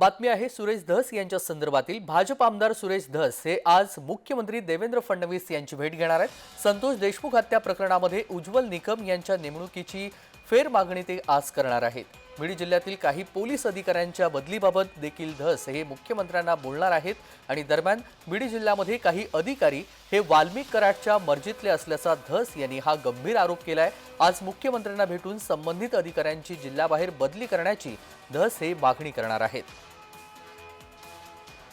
बातमी आहे सुरेश धस यांच्या संदर्भातील. भाजप आमदार सुरेश धस हे आज मुख्यमंत्री देवेंद्र फडणवीस यांची भेट घेणार आहेत. संतोष देशमुख हत्या प्रकरणामध्ये उज्ज्वल निकम यांच्या नेमणुकीची फेरमागणी ते आज करणार आहेत. बीड जिल्ह्यातील काही पोलीस अधिकाऱ्यांच्या बदलीबाबत देखील धस हे मुख्यमंत्र्यांना बोलणार आहेत आणि दरम्यान बीड जिल्ह्यामध्ये काही अधिकारी हे वाल्मिक कराडच्या मर्जीतले असल्याचा धस यांनी हा गंभीर आरोप केला आहे आज मुख्यमंत्र्यांना भेटून संबंधित अधिकाऱ्यांची जिल्ह्याबाहेर बदली करण्याची धस हे मागणी करणार आहेत.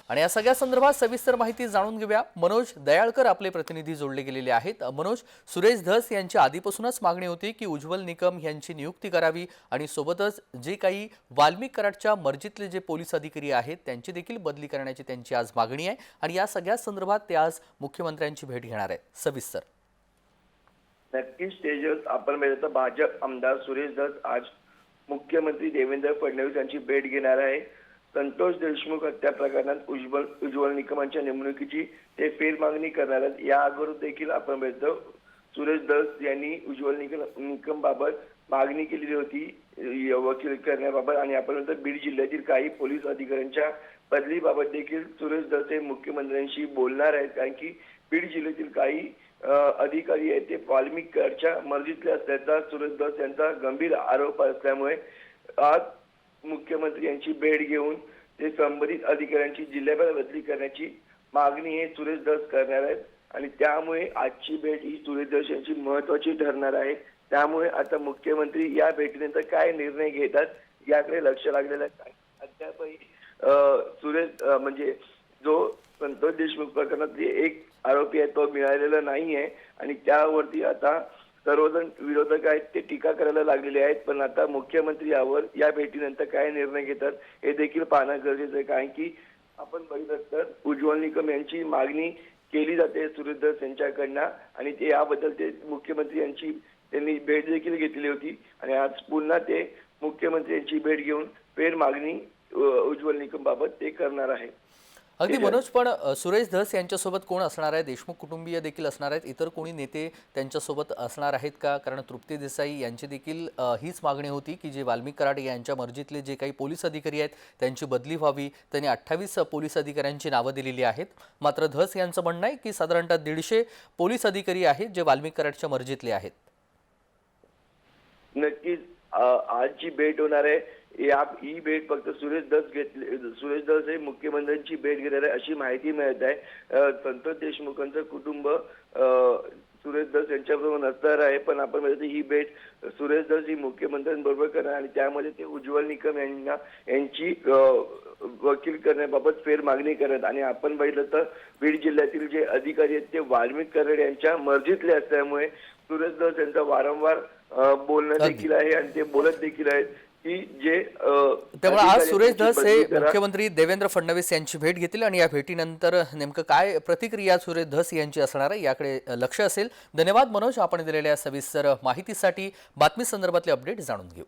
आणि या सगळ्या संदर्भात सविस्तर माहिती जाणून घेऊया. मनोज दयाळकर आपले प्रतिनिधी जोडले गेलेले आहेत. मनोज सुरेश धस यांची आधीपासूनच मागणी होती की उज्ज्वल निकम यांची नियुक्ती करावी आणि सोबतच जे काही वाल्मिक कराडच्या मर्जीतले जे पोलीस अधिकारी आहेत त्यांची देखील बदली करण्याची त्यांची आज मागणी आहे. आणि या सगळ्या संदर्भात ते आज मुख्यमंत्र्यांची भेट घेणार आहेत. सविस्तर. नक्कीच तेजस आपण पाहिलं भाजप आमदार सुरेश धस आज मुख्यमंत्री देवेंद्र फडणवीस यांची भेट घेणार आहे. संतोष देशमुख हत्या प्रकरणात उज्ज्वल उज्ज्वल निकमांच्या नेमणुकीची ते फेरमागणी करणार आहेत या अगोदर देखील आपण पाहिलं सुरेश दस यांनी उज्ज्वल निकम निकम बाबत मागणी केलेली होती वकील करण्याबाबत. आणि आपण म्हणतो बीड जिल्ह्यातील काही पोलीस अधिकाऱ्यांच्या बदलीबाबत देखील सुरेश दस हे मुख्यमंत्र्यांशी बोलणार आहेत. कारण की बीड जिल्ह्यातील काही अधिकारी आहेत ते वाल्मिक मर्जीतले असल्याचा सुरेश दस यांचा गंभीर आरोप असल्यामुळे आज मुख्यमंत्री यांची भेट घेऊन ते संबंधित अधिकाऱ्यांची जिल्ह्याभर बदली करण्याची मागणी हे सुरेश दस करणार आहेत. आणि त्यामुळे आजची भेट ही सुरेश दस यांची महत्वाची ठरणार आहे. त्यामुळे आता मुख्यमंत्री या भेटीनंतर काय निर्णय घेतात याकडे लक्ष लागलेलं आहे. अद्यापही सुरेश म्हणजे जो संतोष देशमुख प्रकरणात एक आरोपी आहे तो मिळालेला नाही आहे आणि त्यावरती आता सर्वजण विरोधक आहेत ते टीका करायला लागलेले आहेत. पण आता मुख्यमंत्री यावर या भेटीनंतर काय निर्णय घेतात हे देखील पाहणं गरजेचं आहे. कारण की आपण बघितलं तर उज्ज्वल निकम यांची मागणी केली जाते सुरेश यांच्याकडनं आणि ते याबद्दल ते मुख्यमंत्री यांची त्यांनी भेट देखील घेतली होती. आणि आज पुन्हा ते मुख्यमंत्री यांची भेट घेऊन फेर मागणी उज्ज्वल निकम बाबत ते करणार आहे. अगदी मनोज पण सुरेश धस यांच्यासोबत कोण असणार आहे? देशमुख कुटुंबीय देखील असणार आहेत. इतर कोणी नेते त्यांच्यासोबत असणार आहेत का? कारण तृप्ती देसाई यांची देखील हीच मागणी होती की जे वाल्मिक कराड यांच्या मर्जीतले जे काही पोलीस अधिकारी आहेत त्यांची बदली व्हावी. त्यांनी अठ्ठावीस पोलीस अधिकाऱ्यांची नावं दिलेली आहेत. मात्र धस यांचं म्हणणं आहे की साधारणतः दीडशे पोलीस अधिकारी आहेत जे वाल्मिक कराडच्या मर्जीतले आहेत. नक्कीच. आज जी भेट होणार आहे. या ही भेट फक्त सुरेश दस घेतले सुरेश दस हे मुख्यमंत्र्यांची भेट घेणार आहे अशी माहिती मिळत आहे. संतोष देशमुखांचं कुटुंब सुरेश दस यांच्याबरोबर नसणार आहे पण आपण म्हणतो ही भेट सुरेश दस ही मुख्यमंत्र्यांबरोबर करणार आणि त्यामध्ये ते उज्ज्वल निकम यांना यांची वकील करण्याबाबत फेर मागणी करत आणि आपण बघितलं तर बीड जिल्ह्यातील जे अधिकारी आहेत ते वाल्मिक कराड यांच्या मर्जीतले असल्यामुळे सुरेश दस यांचा वारंवार बोलणं. देखील आहे आणि ते बोलत देखील आहेत की जे त्यामुळे आज सुरेश धस हे. मुख्यमंत्री देवेंद्र फडणवीस यांची भेट घेतील आणि या भेटीनंतर नेमकं काय प्रतिक्रिया सुरेश धस यांची असणार आहे याकडे लक्ष असेल धन्यवाद मनोज आपण दिलेल्या सविस्तर माहितीसाठी बातमी संदर्भातले अपडेट जाणून घेऊ